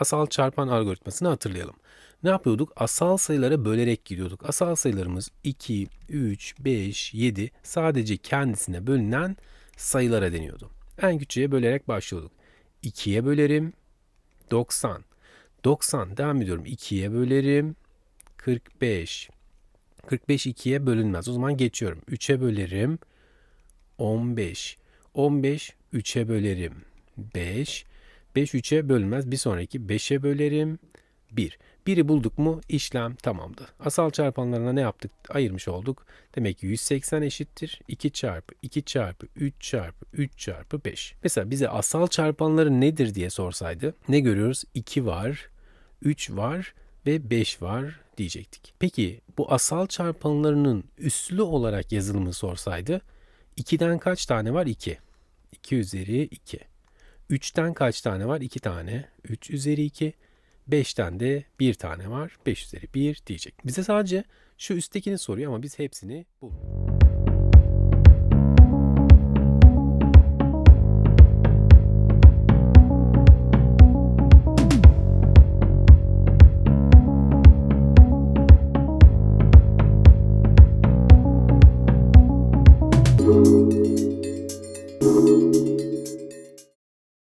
asal çarpan algoritmasını hatırlayalım. Ne yapıyorduk? Asal sayılara bölerek gidiyorduk. Asal sayılarımız 2, 3, 5, 7 sadece kendisine bölünen sayılara deniyordu. En küçüğe bölerek başlıyorduk. 2'ye bölerim 90. 90 devam ediyorum. 2'ye bölerim 45. 45 2'ye bölünmez. O zaman geçiyorum. 3'e bölerim 15. 15 3'e bölerim 5. 5 3'e bölünmez. Bir sonraki 5'e bölerim 1. 1'i bulduk mu işlem tamamdı. Asal çarpanlarına ne yaptık? Ayırmış olduk. Demek ki 180 eşittir. 2 çarpı 2 çarpı 3 çarpı 3 çarpı 5. Mesela bize asal çarpanları nedir diye sorsaydı ne görüyoruz? 2 var, 3 var ve 5 var diyecektik. Peki bu asal çarpanlarının üslü olarak yazılımı sorsaydı 2'den kaç tane var? 2. 2 üzeri 2. 3'ten kaç tane var? 2 tane. 3 üzeri 2. 5'ten de 1 tane var. 5 üzeri 1 diyecek. Bize sadece şu üsttekini soruyor ama biz hepsini bulduk.